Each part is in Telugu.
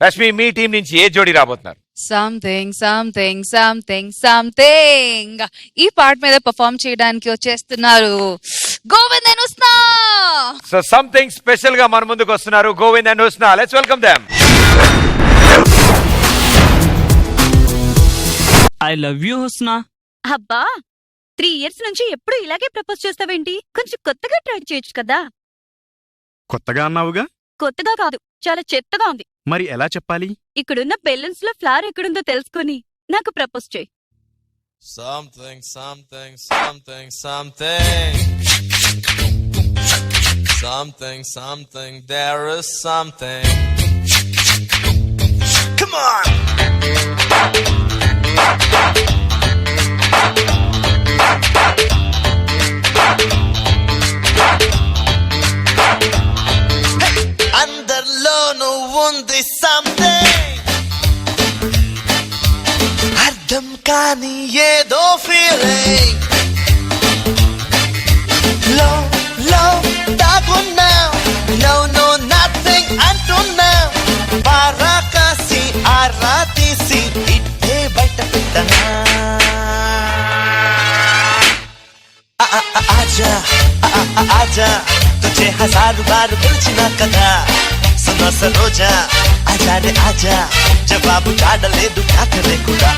రష్మి మీ టీం నుంచి ఏ జోడి రాబోతున్నారు? సంథింగ్ సంథింగ్ సంథింగ్ సంథింగ్ ఈ పార్ట్ మీద పర్ఫామ్ చేయడానికి వచ్చేస్తున్నారు Govind and Usna so something స్పెషల్గా మన ముందుకు వస్తున్నారు Govind and Husna let's welcome them I love you Husna అబ్బా త్రీ ఇయర్స్ నుంచి ఎప్పుడు ఇలాగే ప్రపోజ్ చేస్తావేంటి? కొంచెం కొత్తగా ట్రై చేయొచ్చు కదా. కొత్తగా అన్నావుగా? కొత్తగా కాదు చాలా చెత్తగా ఉంది. మరి ఎలా చెప్పాలి ఇక్కడున్న బెలూన్స్లో ఫ్లవర్ ఎక్కడుందో తెలుసుకొని నాకు ప్రపోజ్ చేయి Something, something, something, something. Something, something, there is something. Come on! ఏదో ఫీలింగ్లో లో దాగున్నా నో నో నథింగ్ అంటున్నా పారా కాసి ఆరా తీసి ఇట్టే బయట పెట్టనా ఆజా ఆజా तुझे हजार बार बुझना कदा सुनो सरोजा आजा रे आजा जवाब काट ले दुखा करे खुदा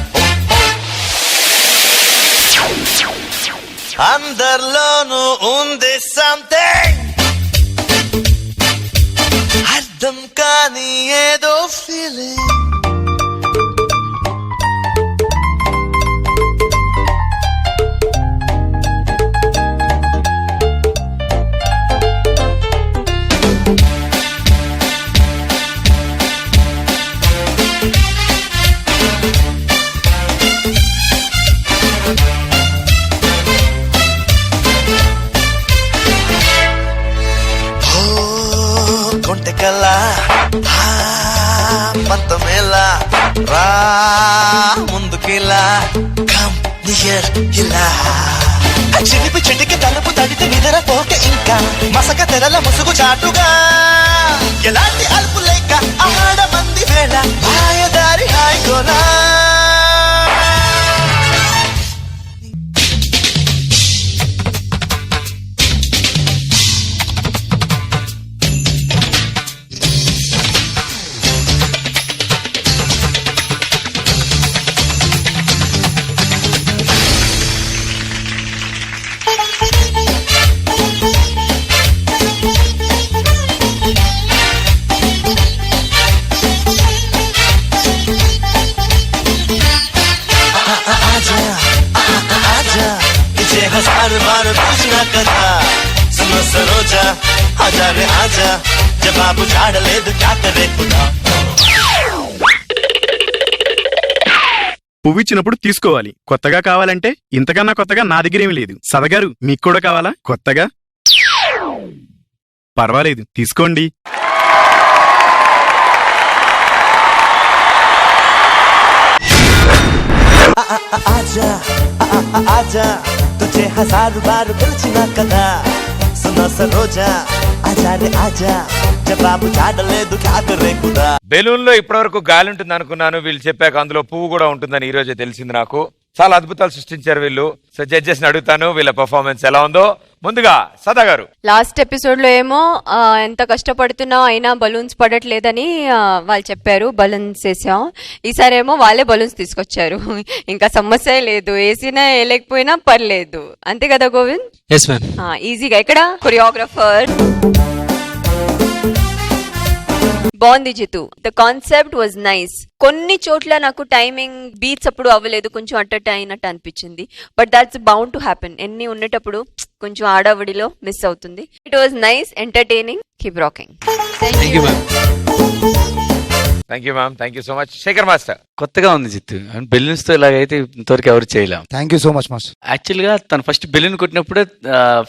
అందరిలోనూ ఉంది సంథింగ్ అర్థం కానీ ఏదో ఫీలింగ్ పంతమేలా రా ముందుకిలా? కమ్ నియర్ ఇలా. చిలిపి చిటికి తలుపు తడితే నిద్ర పోక ఇంకా. మసక తెరల ముసుగు చాటుగా. आजा तुझे हजार बार पूछना कदा सुनो सरोजा आजा रे आजा जवाब झाड़ ले तो क्या करे खुदा పువ్వు ఇచ్చినప్పుడు తీసుకోవాలి కొత్తగా కావాలంటే ఇంతకన్నా కొత్తగా నా దగ్గర ఏమీ లేదు సదగారు మీకు కూడా కావాలా కొత్తగా పర్వాలేదు తీసుకోండి ఆజా ఆజా తుజే హజారు ఇప్పటివరకు గాలి ఉంటుంది అనుకున్నాను వీళ్ళు చెప్పాక అందులో పువ్వు కూడా ఉంటుందని ఈ రోజే తెలిసింది నాకు. చాలా అద్భుతాలు సృష్టించారు వీళ్ళు. సో జడ్జెస్ని అడుగుతాను వీళ్ళ పర్ఫార్మెన్స్ ఎలా ఉందో. ముందుగా సదా గారు. లాస్ట్ ఎపిసోడ్లో ఏమో ఎంత కష్టపడుతున్నా అయినా బలూన్స్ పడట్లేదని వాళ్ళు చెప్పారు బలూన్స్ వేసాం. ఈసారి ఏమో వాళ్ళే బలూన్స్ తీసుకొచ్చారు. ఇంకా సమస్య లేదు. వేసినా వేయలేకపోయినా పర్లేదు. అంతే కదా గోవింద్? ఎస్ మ్యామ్ ఆ, ఈజీగా ఎక్కడ? కొరియోగ్రఫర్. బాగుంది Jitu. The concept was nice కొన్ని చోట్ల నాకు టైమింగ్ బీట్స్ అప్పుడు అవ్వలేదు. కొంచెం అట్టట్టు అయినట్టు అనిపించింది. But that's bound to happen ఎన్ని ఉండేటప్పుడు కొంచెం ఆడవడిలో మిస్ అవుతుంది. It was nice entertaining keep rocking thank you ma'am thank you ma'am thank you so much Shekhar master కొత్తగా ఉంది జిత్తు. బెలూన్స్తో ఇలాగైతే ఇంతవరకు ఎవరు చేయలేం. Thank you so much master యాక్చువల్గా తను ఫస్ట్ బెలూన్ కొట్టినప్పుడే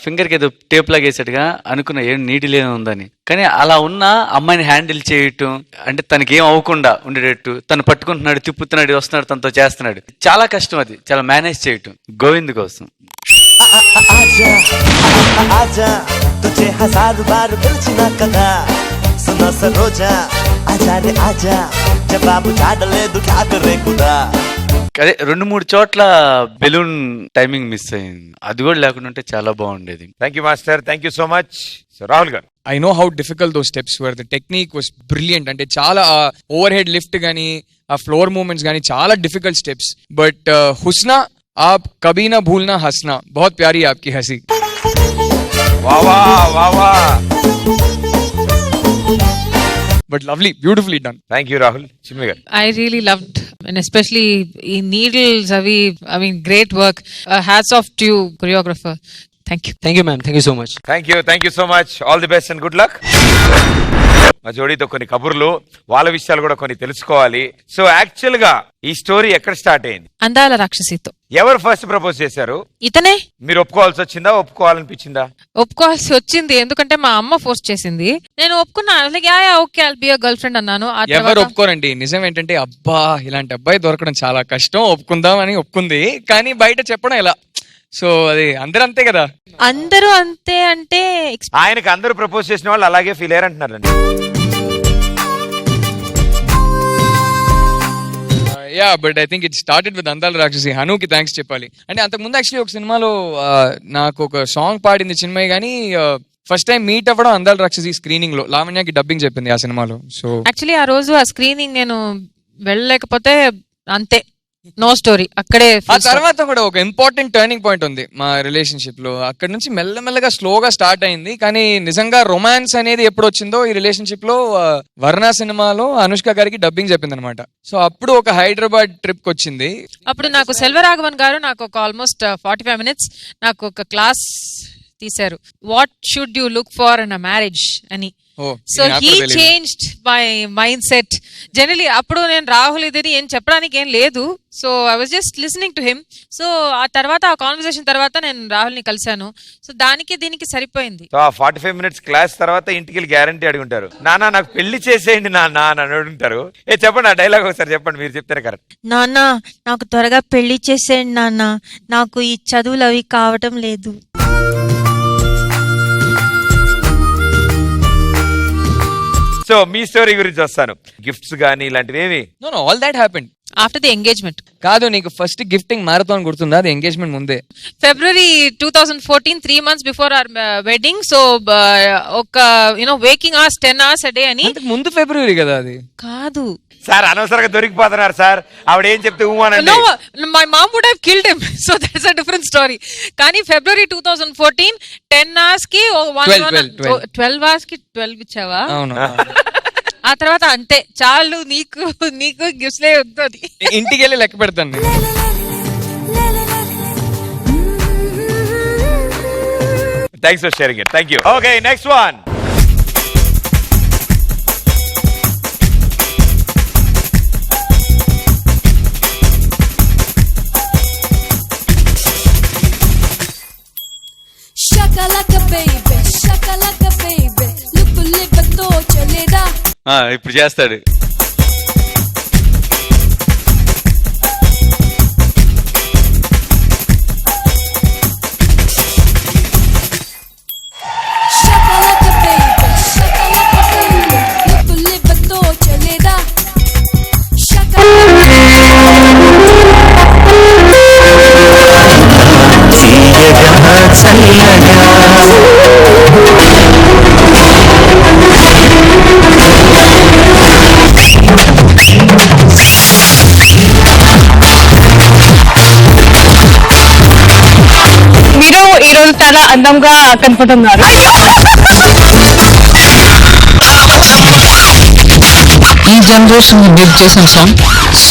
ఫింగర్కి ఏదో టేప్ లాగేసాడుగా అనుకున్న ఏం నీటి ఉందని. కానీ అలా ఉన్న అమ్మాయిని హ్యాండిల్ చేయటం అంటే తనకి ఏం అవ్వకుండా ఉండేటట్టు తను పట్టుకుంటున్నాడు తిప్పుతున్నాడు వస్తున్నాడు తనతో చేస్తున్నాడు. చాలా కష్టం అది. చాలా మేనేజ్ చేయటం. గోవింద్ కోసం. आजा आ- आजा तुझे हजार बार పిలిచినా కదా सुनो सरोजा आजा रे आजा జవాబు చాడలేదు ఖ్యాత రేకుదా అదే రెండు మూడు చోట్ల బెలూన్ టైమింగ్ మిస్ అయింది అది కూడా లేకుండా ఉంటే చాలా బాగుండేది thank you master thank you so much so Rahul garu I know how difficult though steps were the technique was brilliant అంటే చాలా ఓవర్ హెడ్ లిఫ్ట్ కానీ ఆ ఫ్లోర్ మూమెంట్స్ కానీ చాలా డిఫికల్ట్ స్టెప్స్ బట్ హుస్నా आप कभी ना भूलना हंसना बहुत प्यारी आपकी हँसी but lovely beautifully done thank you Rahul I really love and especially in needles, Avi, I mean, great work. Uh, hats off to you, choreographer. Thank you. Thank you, ma'am. Thank you so much. Thank you thank you so much all the best and good luck మా జోడీతో కొన్ని కబుర్లు వాళ్ళ విషయాలు కూడా కొన్ని తెలుసుకోవాలి. సో యాక్చువల్గా ఈ స్టోరీ ఎక్కడ స్టార్ట్ అయింది? అందాల రాక్షసితో. ఎవరు ఫస్ట్ ప్రపోజ్ చేశారు? ఇతనే. మీరు ఒప్పుకోవాల్సి వచ్చిందా? ఒప్పుకోవాలనిపించిందా? ఒప్పుకోవాల్సి వచ్చింది. ఎందుకంటే మా అమ్మ ఫోర్స్ చేసింది. నేను ఒప్పుకున్నా. Like ya ya okay I'll be girl friend అన్నాను. ఆ ఎవరు తర్వాత ఒప్పుకోరండి? నిజం ఏంటంటే అబ్బా ఇలాంటి అబ్బాయి దొరకడం చాలా కష్టం. ఒప్పుకుందాం అని ఒప్పుకుంది. కానీ బయట చెప్పడం ఎలా? సో అది అందరూ అంతే కదా? అందరూ అంతే అంటే ఆయనకు అందరూ ప్రపోజ్ చేసిన వాళ్ళు అలాగే ఫీల్ అయ్యారు అంటున్నారండి. Ya but I think it started with Andala Rakshasi హనుకి thanks చెప్పాలి. అంటే అంతకుముందు యాక్చువల్లీ ఒక సినిమాలో ఆ, నాకు ఒక సాంగ్ పాడింది చిన్మయ్య కానీ ఫస్ట్ టైం మీట్ అవ్వడం అందాల రాక్షసి స్క్రీనింగ్లో. లావణ్యకి డబ్బింగ్ చెప్పింది ఆ సినిమాలో. సో యాక్చువల్లీ ఆ రోజు ఆ స్క్రీనింగ్ నేను వెళ్ళలేకపోతే అంతే. నో స్టోరీ అక్కడే ఆ. తర్వాత కూడా ఒక ఇంపార్టెంట్ టర్నింగ్ పాయింట్ ఉంది మా రిలేషన్షిప్లో. అక్కడ నుంచి మెల్లమెల్లగా స్లోగా స్టార్ట్ అయింది. కానీ నిజంగా రొమాన్స్ అనేది ఎప్పుడు వచ్చిందో ఈ రిలేషన్షిప్లో వర్ణ సినిమాలో అనుష్క గారికి డబ్బింగ్ చెప్పింది అనమాట సో అప్పుడు ఒక హైదరాబాద్ ట్రిప్ వచ్చింది అప్పుడు నాకు సెల్వరాఘవన్ గారు నాకు ఒక ఆల్మోస్ట్ ఫార్టీ ఫైవ్ మినిట్స్ నాకు ఒక క్లాస్ తీశారు. What should you look for in a marriage అని. So he changed my mind set generally అప్పుడు నేను రాహుల్ ఇదని ఏం చెప్పడానికి ఏం లేదు. So I was just listening to him so ఆ తర్వాత ఆ కాన్వర్సేషన్ తర్వాత నేను రాహుల్ని కలిశాను. సో దానికి దీనికి సరిపోయింది. సో ఆ ఫార్టీ ఫైవ్ మినిట్స్ క్లాస్ తర్వాత ఇంటికి వెళ్ళి గ్యారంటీ అడుగుంటారు నాన్న నాకు పెళ్ళి చేసేయండి నాన్న అని అడుగుంటారు ఏ చెప్పండి ఆ డైలాగ్ ఒకసారి చెప్పండి మీరు చెప్తారు కరెక్ట్ నాన్న నాకు త్వరగా పెళ్ళి చేసేయండి నాన్న. నాకు ఈ చదువులు అవి కావటం లేదు. సో మీ స్టోరీ గురించి వస్తాను. గిఫ్ట్స్ కానీ ఇలాంటివి ఏమి no no all that happened after the engagement కాదు నీకు ఫస్ట్ గిఫ్టింగ్ మారథాన్ గుర్తుందా? అది ఎంగేజ్మెంట్ ముందే. February two thousand fourteen three months before our wedding so ఒక you know waking hours ten hours day అని అంతకు ముందు ఫిబ్రవరి కదా అది. కాదు. సార్ అనవసరంగా దొరికిపోతున్నారు సార్. ఆవిడ ఏం చెప్తే ఊమానండి no my mom would have killed him so that's a different story కానీ February two thousand fourteen ten అవర్స్కి వన్ 12, 12, 12. ట్వెల్వ్ అవర్స్కి ట్వెల్వ్ ఇచ్చావా? అవును. ఆ తర్వాత అంతే. చాలు నీకు నీకు గిఫ్ట్స్ లే వద్దు అది ఇంటికి వెళ్ళి లెక్క పెడతాను నేను. Thanks for sharing it thank you okay next one ఇప్పుడు చేస్తాడు. రోజు చాలా అందంగా కనపడుతున్నారు. ఈ జనరేషన్ మీరు చేసిన సాంగ్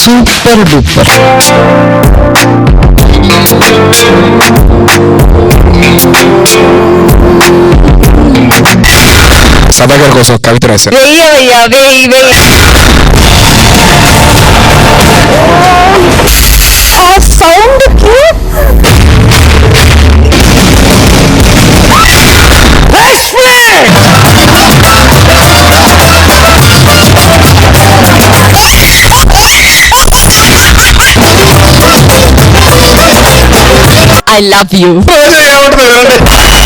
సూపర్ డూపర్ సదాగర్ కోసం కవిత రాశారు. వెయ్యవయ్యా వెయ్యి వెయ్యి. ఆ ఐ లవ్ యూ ఏమంటారు